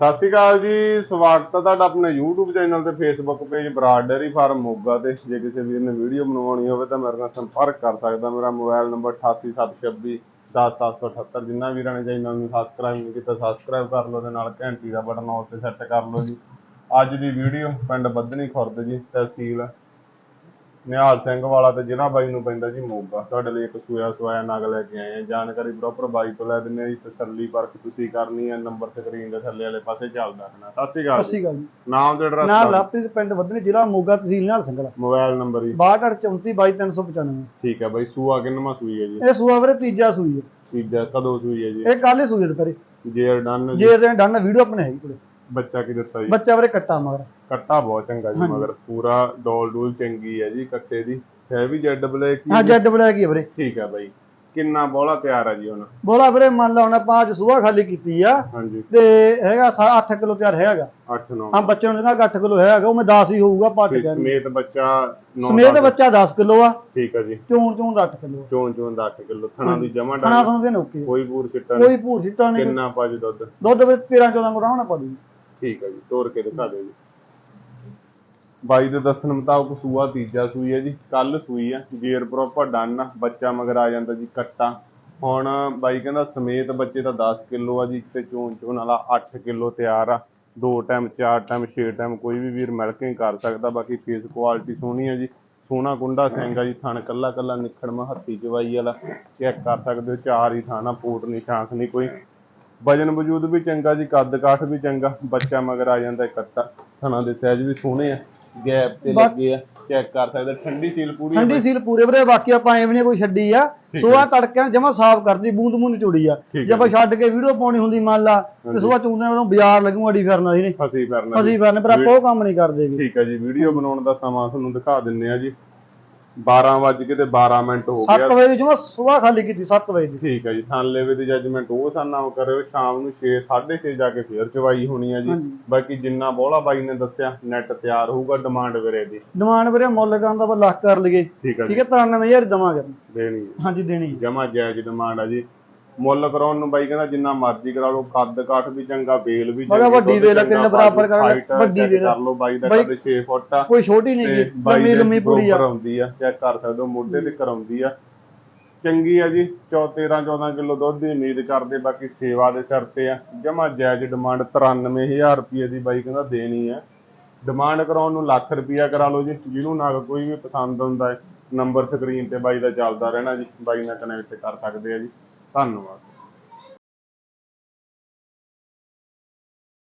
ਸਤਿ ਸ਼੍ਰੀ ਅਕਾਲ ਜੀ, ਸਵਾਗਤ ਹੈ ਤੁਹਾਡਾ ਆਪਣੇ YouTube ਚੈਨਲ ਤੇ Facebook page Brar dairy farm, Moga ਤੇ। ਜੇ ਕਿਸੇ ਵੀਰ ਨੇ ਵੀਡੀਓ ਬਣਵਾਉਣੀ ਹੋਵੇ ਤਾਂ ਮੇਰੇ ਨਾਲ ਸੰਪਰਕ ਕਰ ਸਕਦਾ। ਮੇਰਾ ਮੋਬਾਈਲ ਨੰਬਰ 88726 10778 ਜਿੰਨਾ ਵੀਰਾਂ ਨੇ ਚੈਨਲ ਨੂੰ ਸਬਸਕ੍ਰਾਈਬ ਨਹੀਂ ਕੀਤਾ ਸਬਸਕ੍ਰਾਈਬ ਕਰ ਲਓ ਤੇ ਨਾਲ ਘੰਟੀ ਦਾ ਬਟਨ ਆਲ ਤੇ ਸੈੱਟ ਕਰ ਲਓ ਜੀ। ਅੱਜ ਦੀ ਵੀਡੀਓ ਪਿੰਡ ਬੱਧਨੀ ਖੁਰਦ ਜੀ, ਤਹਿਸੀਲ ਨਿਹਾਲ ਸਿੰਘ ਵਾਲਾ ਤੇ ਜ਼ਿਲ੍ਹਾ ਬਾਈ ਨੂੰ ਪੈਂਦਾ ਜੀ ਮੋਗਾ। ਤੁਹਾਡੇ ਲਈ ਇੱਕ ਸੂਆ ਸਵਾਇਆ ਨਗ ਲੈ ਕੇ ਆਏ ਆ। ਜਾਣਕਾਰੀ ਪ੍ਰੋਪਰ ਬਾਈ ਤੋਂ ਲੈ ਦਿੰਦੇ ਆ ਜੀ। ਤਸੱਲੀ ਪਰਖ ਤੁਸੀਂ ਕਰਨੀ ਹੈ ਨੰਬਰ ਸਕਰੀਨ ਦੇ ਥੱਲੇ ਵਾਲੇ ਪਾਸੇ ਚੱਲਦਾ ਰਹਿਣਾ। ਸਤਿ ਸ਼੍ਰੀ ਅਕਾਲ ਸਤਿ ਸ਼੍ਰੀ ਅਕਾਲ ਜੀ। ਨਾਮ ਤੇ ਐਡਰੈਸ ਨਾ ਲਾਪ੍ਰੀਤ ਪਿੰਡ ਵਧਣੀ ਜ਼ਿਲ੍ਹਾ ਮੋਗਾ ਤਹਿਸੀਲ ਨਾਲ ਸੰਗਲਾ ਮੋਬਾਈਲ ਨੰਬਰ ਜੀ। 6234 ਠੀਕ ਹੈ ਬਾਈ। ਸੂਆ ਕਿੰਨਵਾਂ ਸੂਈ ਹੈ ਜੀ? ਇਹ ਸੂਆ ਵੀਰੇ ਤੀਜਾ ਸੂਈ ਹੈ ਤੀਜਾ ਕਦੋਂ ਸੂਈ ਹੈ ਜੀ? ਇਹ ਕੱਲ ਹੀ ਸੂਈ ਹੈ ਦੁਪਹਿਰੇ। ਜੇਰ ਡਨ ਜੀ। ਜੇ ਇਹਦੇ ਡਨ ਵੀਡੀਓ ਆਪਣੇ ਹੈਗੀ ਕੋਲੇ। ਬੱਚਾ ਕੀ ਦਿੱਤਾ ਜੀ? ਬੱਚਾ ਵੀਰੇ ਕੱਟਾ ਮਗਰ। ਕੱਟਾ ਬਹੁਤ ਚੰਗਾ ਜੀ। ਮਗਰ ਪੂਰਾ ਡੋਲ ਡੂਲ ਚੰਗੀ ਹੈ ਜੀ ਕੱਟੇ ਦੀ। ਹੈ ਵੀ ਜੈਡ ਬਲੈਕ ਹਾਂ ਜੈਡ ਬਲੈਕ ਹੀ ਹੈ ਵੀਰੇ? ਠੀਕ ਹੈ ਬਾਈ। ਕਿੰਨਾ ਬੋਲਾ ਤਿਆਰ ਹੈ ਜੀ ਹੁਣ। ਬੋਲਾ ਵੀਰੇ ਮੰਨ ਲਾ ਹੁਣ ਅੱਜ ਸੂਆ ਖਾਲੀ ਕੀਤੀ ਆ ਹਾਂਜੀ। ਤੇ ਹੈਗਾ 8 ਕਿਲੋ ਤਿਆਰ ਹੈਗਾ। 8 9 ਹਾਂ ਬੱਚੇ ਨੂੰ ਜਿਹੜਾ 8 ਕਿਲੋ ਹੈਗਾ ਉਹ ਮੈਂ 10 ਹੀ ਹੋਊਗਾ ਪੱਟ ਗਿਆ ਸਮੇਤ ਬੱਚਾ 9 ਸਮੇਤ ਬੱਚਾ 10 ਕਿਲੋ ਆ। ਠੀਕ ਹੈ ਜੀ। ਚੂਣ ਚੂਣ ਦਾ 8 ਕਿਲੋ ਚੋਂ ਚੋਂ ਦਾ 8 ਕਿਲੋ। ਥਣਾ ਦੀ ਜਮਾ ਡਾਲ। ਤੁਹਾਨੂੰ ਦੇ ਨੋਕੇ ਕੋਈ ਪੂਰ ਸਿੱਟਾ ਨਹੀਂ। ਕੋਈ ਭੂਰ ਸਿੱਟਾ ਨਹੀਂ। ਕਿੰਨਾ ਪਾ ਜੀ ਦੁੱਧ? ਦੁੱਧ ਵਿੱਚ 13 14 ਗ੍ਰਾਮ ਨਾ ਪਾ ਠੀਕ ਹੈ ਜੀ ਤੋੜ ਕੇ ਦਿਖਾ ਦਿਓ ਜੀ। ਬਾਈ ਦੇ ਦੱਸਣ ਮੁਤਾਬਕ ਸੂਆ ਤੀਜਾ ਸੂਈ ਹੈ ਜੀ, ਕੱਲ ਸੂਈ ਹੈ ਜੇਰ ਪ੍ਰੋਪਰ ਡਨ ਆ, ਬੱਚਾ ਮਗਰ ਆ ਜਾਂਦਾ ਜੀ ਕੱਟਾ। ਹੁਣ ਬਾਈ ਕਹਿੰਦਾ ਸਮੇਤ ਬੱਚੇ ਦਾ 10 ਕਿਲੋ ਆ ਜੀ ਤੇ ਚੋਣ ਚੋਣ ਵਾਲਾ 8 ਕਿਲੋ ਤਿਆਰ ਆ। ਦੋ ਟਾਈਮ ਚਾਰ ਟਾਈਮ ਛੇ ਟਾਈਮ ਕੋਈ ਵੀ ਵੀਰ ਮਿਲਕਿੰਗ ਕਰ ਸਕਦਾ, ਬਾਕੀ ਫੇਸ ਕੁਆਲਿਟੀ ਸੋਹਣੀ ਆ ਜੀ। ਸੋਹਣਾ ਕੁੰਡਾ ਸਿੰਘ ਆ ਜੀ, ਥਣ ਕੱਲਾ ਕੱਲਾ ਨਿਖੜਮਾ ਹੱਥੀ ਜਵਾਈ ਵਾਲਾ। ਚੈੱਕ ਕਰ ਸਕਦੇ ਹੋ, ਚਾਰ ਹੀ ਥਾਣਾ ਪੋਟ ਨਹੀਂ ਸ਼ਾਂਖ ਨਹੀਂ ਕੋਈ। ਵਜਨ ਵਜੂਦ ਵੀ ਚੰਗਾ ਜੀ ਕੱਦ ਕਾਠ ਵੀ ਚੰਗਾ ਬੱਚਾ ਮਗਰ ਆ ਜਾਂਦਾ ਕੱਟਾ ਥਣਾ ਦੇ ਸਾਈਜ਼ ਵੀ ਸੋਹਣੇ ਆ ਗੈਪ ਤੇ ਬਾ- ਲੱਗੇ ਆ ਚੈੱਕ ਕਰ ਸਕਦੇ ਠੰਡੀ ਸੀਲ ਪੂਰੀ ਆ ਠੰਡੀ। ਸੀਲ ਪੂਰੇ ਵੀਰੇ ਬਾਕੀ ਆਪਾਂ ਐਵੇਂ ਨਹੀਂ ਕੋਈ ਛੱਡੀ ਆ। ਠੀਕ ਸੋਆ ਤੜਕਿਆਂ ਜਮਾ ਸਾਫ਼ ਕਰਦੀ ਬੂੰਦ ਬੂੰਦ ਚੁੜੀ ਆ। ਠੀਕ ਜੇ ਆਪਾਂ ਛੱਡ ਕੇ ਵੀਡੀਓ ਪਾਉਣੀ ਹੁੰਦੀ ਮੰਨ ਲਾ ਤੇ ਹਾਂਜੀ। ਸੋਆ ਚੁੰਦੇ ਨੂੰ ਬਾਜ਼ਾਰ ਲੱਗੂ ਅੜੀ ਫਿਰਨਾ ਸੀ ਨੇ। ਫਸੀ ਫਿਰਨਾ ਅਸੀਂ ਜੀ। ਫਿਰਨੇ ਪਰ ਆਪਾਂ ਉਹ ਕੰਮ ਨਹੀਂ ਕਰਦੇ ਗੇ ਠੀਕ ਹੈ ਜੀ ਵੀਡੀਓ ਬਣਾਉਣ ਦਾ ਸਮਾਂ ਤੁਹਾਨੂੰ ਦਿਖਾ ਦਿੰਨੇ ਆ ਜੀ। 12 ਵੱਜ ਕੇ ਤੇ 12 ਮਿੰਟ ਹੋ 7 ਗਿਆ। ਵਜੇ ਦੀ ਜਮਾ ਸੋਆ ਖਾਲੀ ਕੀਤੀ 7 ਵਜੇ ਦੀ। ਠੀਕ ਹੈ ਜੀ ਥਾਨਲੇਵੇ ਦੀ ਜੱਜਮੈਂਟ ਉਹ ਸਾਨਾ ਕਰਿਓ ਸ਼ਾਮ ਨੂੰ 6 6:30 ਜਾ ਕੇ ਫੇਰ ਚਵਾਈ ਹੋਣੀ ਆ ਜੀ। ਬਾਕੀ ਜਿੰਨਾ ਬੋਲਾ ਬਾਈ ਨੇ ਦੱਸਿਆ ਨੈਟ ਤਿਆਰ ਹੋਊਗਾ ਡਿਮਾਂਡ ਵੀਰੇ ਦੀ। ਡਿਮਾਂਡ ਵੀਰੇ ਮੁੱਲ ਕਰਨ ਦਾ ਆਪਾਂ ਲੱਖ ਕਰ ਲਈਏ। ਠੀਕ ਹੈ ਠੀਕ ਜੀ। ਹੈ 93000 ਦਵਾਂਗੇ ਦੇਣੀ ਹੈ। ਹਾਂਜੀ ਦੇਣੀ ਜਮਾ ਜਾਇਜ਼ ਡਿਮਾਂਡ ਆ ਜੀ। ਮੁੱਲ ਕਰਾਉਣ ਨੂੰ ਬਾਈ ਕਹਿੰਦਾ ਜਿੰਨਾ ਮਰਜ਼ੀ ਕਰਾ ਲਓ ਕੱਦ ਕਾਠ ਵੀ ਚੰਗਾ ਬੇਲ ਵੀ ਚੰਗੀ, ਵੱਡੀ ਚੰਗਾ, ਕਿੰਨੇ ਬਰਾਬਰ ਕਰ ਲੈ, height ਆ, ਵੱਡੀ ਆ। ਕਰ ਲਓ ਬਾਈ ਦਾ ਕੱਦ 6 ਫੁੱਟ ਆ। ਕੋਈ ਛੋਟੀ ਨਹੀਂ ਬਾਈ ਲੰਮੀ ਲੰਮੀ ਪੂਰੀ ਆ। ਆਉਂਦੀ ਆ ਚੈੱਕ ਕਰ ਸਕਦੇ ਹੋ ਮੋਢੇ ਤੇ ਕਰਾਉਂਦੀ ਆ। ਚੰਗੀ ਆ ਜੀ 13 14 ਕਿਲੋ ਦੁੱਧ ਦੀ ਉਮੀਦ ਕਰਦੇ ਬਾਕੀ ਸੇਵਾ ਦੇ ਸਿਰ ਤੇ ਆ। ਜਮਾ ਜਾਇਜ਼ ਡਿਮਾਂਡ 93000 ਰੁਪਏ ਦੀ ਬਾਈ ਕਹਿੰਦਾ ਦੇਣੀ ਆ। ਡਿਮਾਂਡ ਕਰਾਉਣ ਨੂੰ ਲੱਖ ਰੁਪਿਆ ਕਰਾ ਲਓ ਜੀ ਜਿਹਨੂੰ ਨਾ ਕੋਈ ਵੀ ਪਸੰਦ ਹੁੰਦਾ ਹੈ ਨੰਬਰ ਸਕਰੀਨ ਤੇ ਬਾਈ ਦਾ ਚੱਲਦਾ ਰਹਿਣਾ ਜੀ ਬਾਈ ਨਾਲ ਕਨੈਕਟ ਕਰ ਸਕਦੇ ਆ ਜੀ। ਧੰਨਵਾਦ।